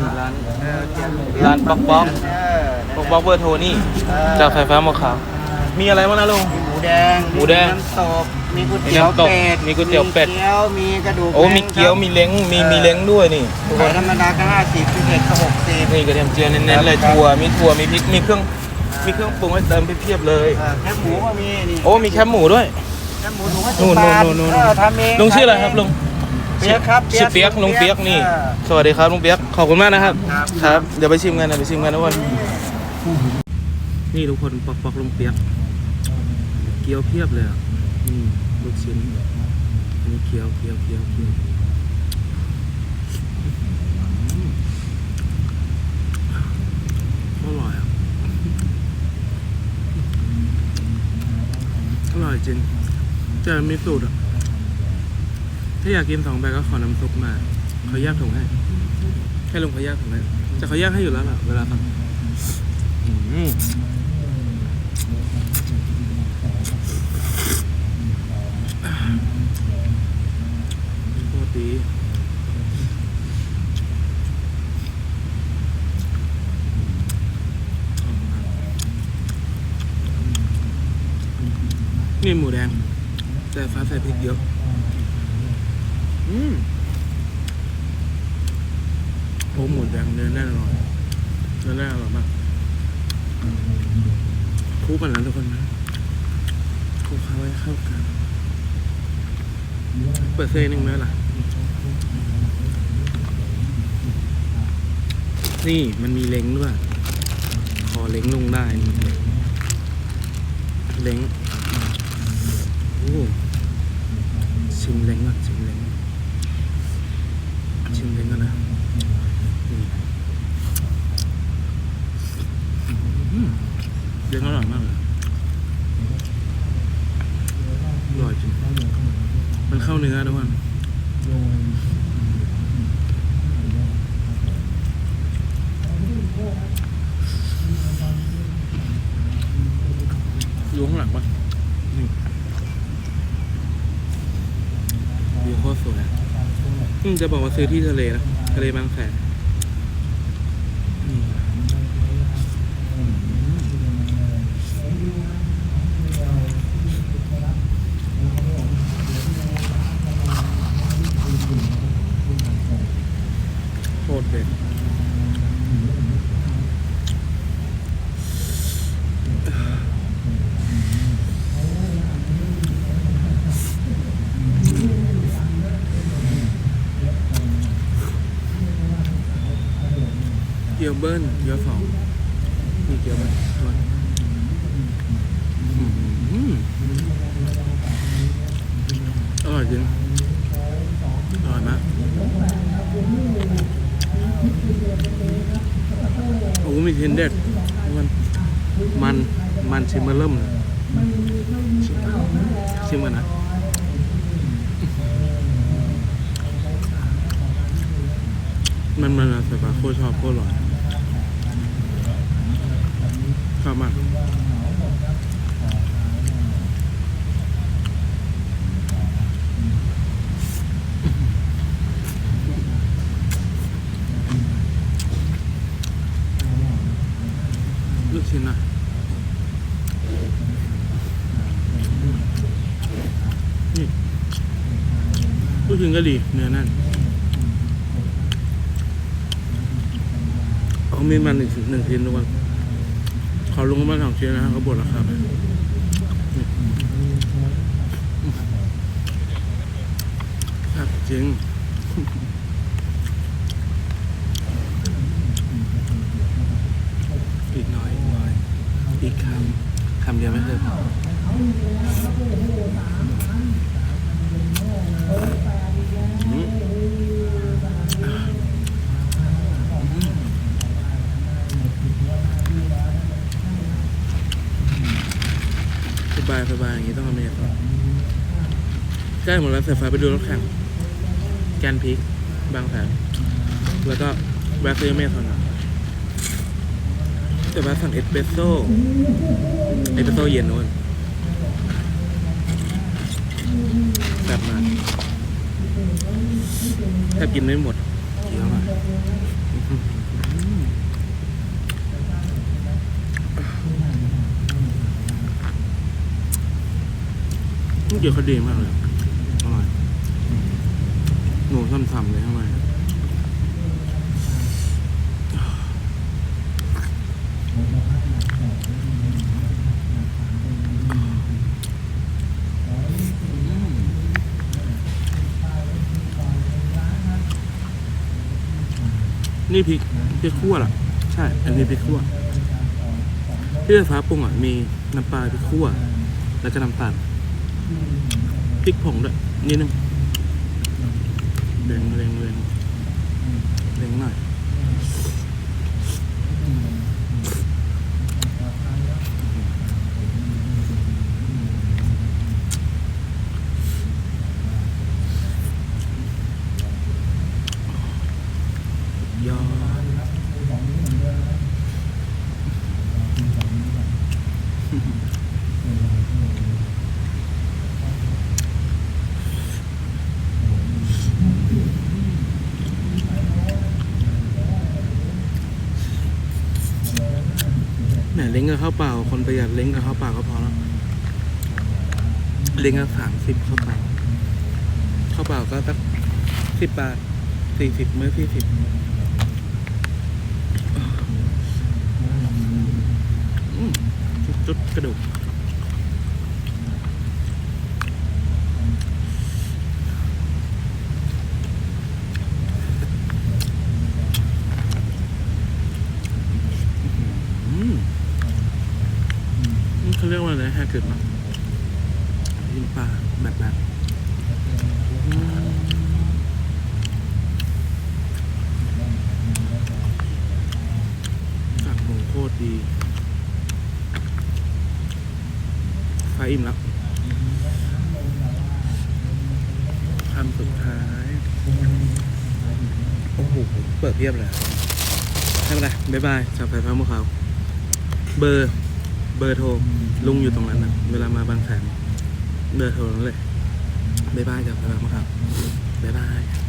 ร้านเออเจียมร้านป๊อกป๊อกเออป๊อกป๊อกเบอร์โทรนี่เออจากไฟฟ้าหมอขาวมีอะไรบ้างนะลุงมีหมูแดงหมูแดง น้ำตก มีก๋วยเตี๋ยวมีน้ำตกเป็ด มีก๋วยเตี๋ยวเป็ด มีเกี๊ยว มีกระดูกโอ้ มีเกี๊ยว มีเล้ง มีมีเล้งด้วยนี่ทุกคไข่นธรรมดาก็ห้าสิบพิเศษก็หกสิบนี่กระเทียมเจียวเน้นๆเลยถั่ว มีถั่ว มีพริก มีเครื่อง มีเครื่องปรุงให้เติมเพียบๆเลยเออแคบหมูก็มีนี่ โอ้ มีแคบหมูด้วย แคบหมูถุงละนู่สินบบาทนู่นนู่นเออทำเองลุงชื่ออะไรครับลุง เปียกครับชื่อเปียกลุงเปียกนี่เออสวัสดีครับลุงเปียก ขอบคุณมากนะครับ ครับ ครับ เดี๋ยวไปชิมกันเดี๋ยวไปชิมกันทุกคน นี่ทุกคนปอกปอกลุงเปียก เกี๊ยวเพียบเลยอะนี่ลูกชิ้นอันนี้เกี๊ยวเกี๊ยวเกี๊ยวเกี๊ยวอืมอร่อยอะ อร่อยจริงแต่มีสูตรอะ ถ้าอยากกินสองแบบก็ขอน้ำซุปมาเขาแยกถุงให้ให้ลุงเขาแยกถุงให้แต่เขาแยกให้อยู่แล้วล่ะเวลาสั่งอืมโคตรดีนี่หมูแดง แต่ฟ้าใส่พริกเยอะ อืมโอ้หมูแดงเนื้อแน่นอร่อยเนื้อแน่นอร่อยมากคลุกกันแล้วทุกคนนะคลุกเข้าให้เข้ากัน เปิดเส้นหนึ่งไหมล่ะ นี่มันมีเล้งด้วย ขอเล้งลงได้นี่เล้งโอ้ชิมเล้งก่อนชิมเล้ง ชิมเล้งกันนะนี่อืมเล้งอร่อยมากเลยอร่อยจริง มันเข้าเนื้อทุกคน ดูข้างหลังปะนี่วิวโคตรสวยอืมจะบอกว่าซื้อที่ทะเลนะ ทะเลบางแสนอืมโคตรเด็ด เกี๊ยวเบิ้ลเกี๊ยวสองนี่เกี๊ยวเบิ้ลตัวอืมอร่อยจริง อร่อยมาก โอ้โหมีเทนเด็ดมัน มัน มันชิมมาเริ่มเลยชิมชิมกันนะมันมันอะแต่ปลาโคตรชอบโคตรอร่อย ชอบมากลูกชิ้นนะนี่ลูกชิ้นก็ดีเนื้อแน่นเขามีมันหนึ่งหนึ่งชิ้นทุกคน เขาลงมาสองชิ้นนะเขาบดราคาไปครับจริงอีกน้อยอีกน้อย อีกคำ คำเดียวไม่เคยพอ ใกล้หมดแล้วเสายฟ้าไปดูรถแข่ง แกนพิก บางแสนแล้วก็แวะซื้อเมทอนอะแต่ว่าสั่งเอสเปรสโซ่ เอสเปรสโซ่เย็นนู้นแบบมากแทบกินไม่หมดเยอะมากเกี่ยวคดีมากเลย อร่อยหนูช่ำๆเลยข้างในนี่พริกพริกขั่วเหรอใช่ อันนี้พริกขั่วที่ไฟฟ้าปรุงอะมีน้ำปลาพริกขั่ว แล้วก็น้ำตาลพริกผงด้วย นิดนึงเล็งเล็งเล็งเล็งหน่อยยอด แหมเล้ งกับข้าวเปล่า คนประหยัดเล้งกับข้าวเปล่าก็พอแล้วเล้งกับสามสิบข้าวเปล่าข้าวเปล่าก็สักสิบบาทสี่สิบเมื่อสี่สิบจุดๆกระดูกอืมนี่ เขาเกิดมายิงปลาแบบแบบอืมสักหมูโคตรดีไฟอิ่มแล้วคำสุดท้าย โอ้โห เปิดเพียบเลยไม่เป็นไรบ๊ายบายจากไฟฟ้ามือเขาเบอร์ บอร์โทรลุงอยู่ตรงนั้นนะเวลามาบางแสนเบอร์โทรนั้นเลยบ๊ายบายจากไฟฟ้ามือเขาวบ๊ายบาย